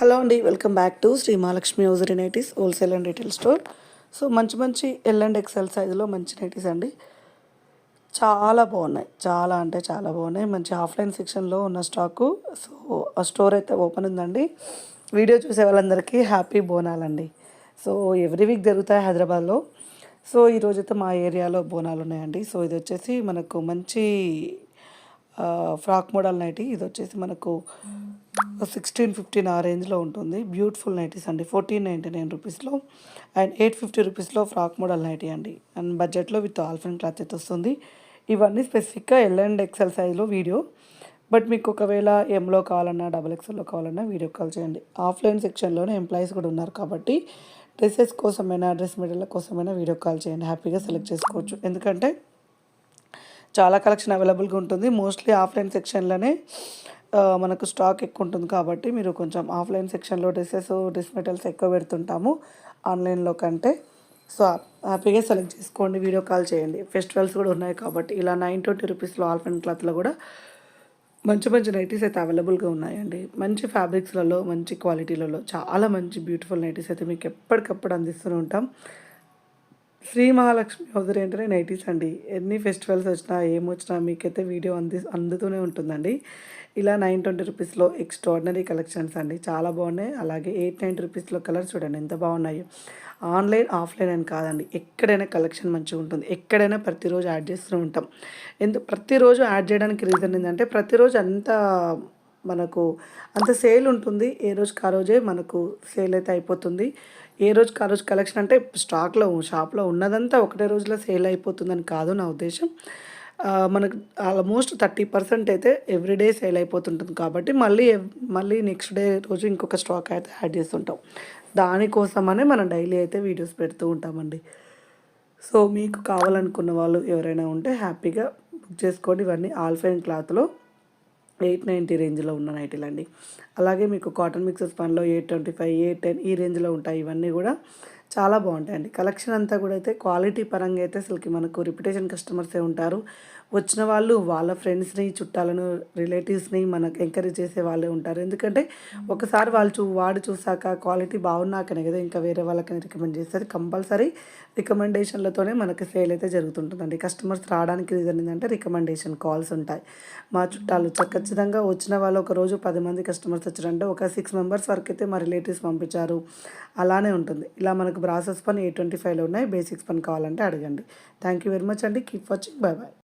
Hello అండి welcome back to Sri Mahalakshmi user nighties wholesale and retail store. So మంచి మంచి L and XL సైజులో మంచి nighties అండి. చాలా బాగున్నాయి చాలా అంటే చాలా బాగున్నాయి. మంచి ఆఫ్లైన్ సెక్షన్లో ఉన్న స్టాకు. సో ఆ స్టోర్ అయితే ఓపెన్ ఉందండి. వీడియో చూసే వాళ్ళందరికీ హ్యాపీ బోనాలండి. సో ఎవ్రీ వీక్ జరుగుతాయి హైదరాబాద్లో. సో ఈరోజైతే మా ఏరియాలో బోనాలు ఉన్నాయండి. సో ఇది వచ్చేసి మనకు మంచి ఫ్రాక్ మోడల్ నైటీ. ఇది వచ్చేసి మనకు సిక్స్టీన్ ఫిఫ్టీన్ ఆ రేంజ్లో ఉంటుంది. బ్యూటిఫుల్ నైటీస్ అండి. ఫోర్టీన్ నైంటీ నైన్ రూపీస్లో అండ్ ఎయిట్ ఫిఫ్టీ రూపీస్లో ఫ్రాక్ మోడల్ నైటీ అండి. అండ్ బడ్జెట్లో విత్ ఆల్ఫెన్ క్లాత్ అయితే వస్తుంది. ఇవన్నీ స్పెసిఫిక్గా ఎల్ అండ్ ఎక్సెల్ సైజ్లో వీడియో బట్ మీకు ఒకవేళ ఎంలో కావాలన్నా డబల్ ఎక్స్ఎల్లో కావాలన్నా వీడియో కాల్ చేయండి. ఆఫ్లైన్ సెక్షన్లోనే ఎంప్లాయీస్ కూడా ఉన్నారు కాబట్టి డ్రెస్సెస్ కోసమైనా డ్రెస్ మెటీరియల్ కోసమైనా వీడియో కాల్ చేయండి. హ్యాపీగా సెలెక్ట్ చేసుకోవచ్చు. ఎందుకంటే చాలా కలెక్షన్ అవైలబుల్గా ఉంటుంది. మోస్ట్లీ ఆఫ్లైన్ సెక్షన్లోనే మనకు స్టాక్ ఎక్కువ ఉంటుంది కాబట్టి మీరు కొంచెం ఆఫ్లైన్ సెక్షన్లో డ్రెస్సెస్ డ్రెస్ ఎక్కువ పెడుతుంటాము ఆన్లైన్లో కంటే. సో హ్యాపీగా సెలెక్ట్ చేసుకోండి వీడియో కాల్ చేయండి. ఫెస్టివల్స్ కూడా ఉన్నాయి కాబట్టి ఇలా నైన్ ట్వంటీ రూపీస్లో ఆల్ఫైన్ క్లాత్లో కూడా మంచి మంచి నైటీస్ అయితే అవైలబుల్గా ఉన్నాయండి. మంచి ఫ్యాబ్రిక్స్లలో మంచి క్వాలిటీలలో చాలా మంచి బ్యూటిఫుల్ నైటీస్ అయితే మీకు ఎప్పటికప్పుడు అందిస్తూనే ఉంటాం. శ్రీ మహాలక్ష్మి హౌజర్ ఏంటంటే నైటీస్ అండి. ఎన్ని ఫెస్టివల్స్ వచ్చినా ఏమొచ్చినా మీకైతే వీడియో అంది అందుతూనే ఉంటుందండి. ఇలా నైన్ ట్వంటీ రూపీస్లో ఎక్స్ట్రాడినరీ కలెక్షన్స్ అండి. చాలా బాగున్నాయి. అలాగే ఎయిట్ నైంటీ రూపీస్లో కలర్స్ చూడండి ఎంత బాగున్నాయి. ఆన్లైన్ ఆఫ్లైన్ అని కాదండి. ఎక్కడైనా కలెక్షన్ మంచిగా ఉంటుంది. ఎక్కడైనా ప్రతిరోజు యాడ్ చేస్తూ ఉంటాం. ఎందు ప్రతిరోజు యాడ్ చేయడానికి రీజన్ ఏంటంటే ప్రతిరోజు అంతా మనకు అంత సేల్ ఉంటుంది. ఏ రోజుకి ఆ రోజే మనకు సేల్ అయితే అయిపోతుంది. ఏ రోజుకి ఆ రోజు కలెక్షన్ అంటే స్టాక్లో షాప్లో ఉన్నదంతా ఒకటే రోజులో సేల్ అయిపోతుందని కాదు నా ఉద్దేశం. మనకు ఆల్మోస్ట్ థర్టీ పర్సెంట్ అయితే ఎవ్రీడే సేల్ అయిపోతుంటుంది కాబట్టి మళ్ళీ మళ్ళీ నెక్స్ట్ డే రోజు ఇంకొక స్టాక్ అయితే యాడ్ చేస్తుంటాం. దానికోసమనే మనం డైలీ అయితే వీడియోస్ పెడుతూ ఉంటామండి. సో మీకు కావాలనుకున్న వాళ్ళు ఎవరైనా ఉంటే హ్యాపీగా బుక్ చేసుకోండి. ఇవన్నీ ఆల్ఫైన్ క్లాత్లో ఎయిట్ నైంటీ రేంజ్లో ఉన్న నైటీలు అండి. అలాగే మీకు కాటన్ మిక్సర్స్ పనిలో eight twenty five eight ten ఈ రేంజ్లో ఉంటాయి. ఇవన్నీ కూడా చాలా బాగుంటాయండి. కలెక్షన్ అంతా కూడా అయితే క్వాలిటీ పరంగా అయితే అసలుకి మనకు రిపిటేషన్ కస్టమర్సే ఉంటారు. వచ్చిన వాళ్ళు వాళ్ళ ఫ్రెండ్స్ని చుట్టాలను రిలేటివ్స్ని మనకు ఎంకరేజ్ చేసే వాళ్ళే ఉంటారు. ఎందుకంటే ఒకసారి వాళ్ళు చూ వాడు చూసాక క్వాలిటీ బాగున్నాకనే కదా ఇంకా వేరే వాళ్ళకి రికమెండ్ చేస్తారు కంపల్సరీ రికమెండేషన్లతోనే మనకి సేల్ అయితే జరుగుతుంటుందండి. కస్టమర్స్ రావడానికి రీజన్ ఏంటంటే రికమెండేషన్ కాల్స్ ఉంటాయి. మా చుట్టాలు ఖచ్చితంగా వచ్చిన వాళ్ళు ఒక రోజు పది మంది కస్టమర్స్ వచ్చారంటే ఒక సిక్స్ మెంబర్స్ వరకు అయితే మా రిలేటివ్స్ పంపించారు. అలానే ఉంటుంది. ఇలా మనకు బ్రాసెస్ పని ఏ ట్వంటీ ఫైవ్లో ఉన్నాయి. బేసిక్స్ పని కావాలంటే అడగండి. థ్యాంక్ యూ వెరీ మచ్ అండి. Keep watching bye bye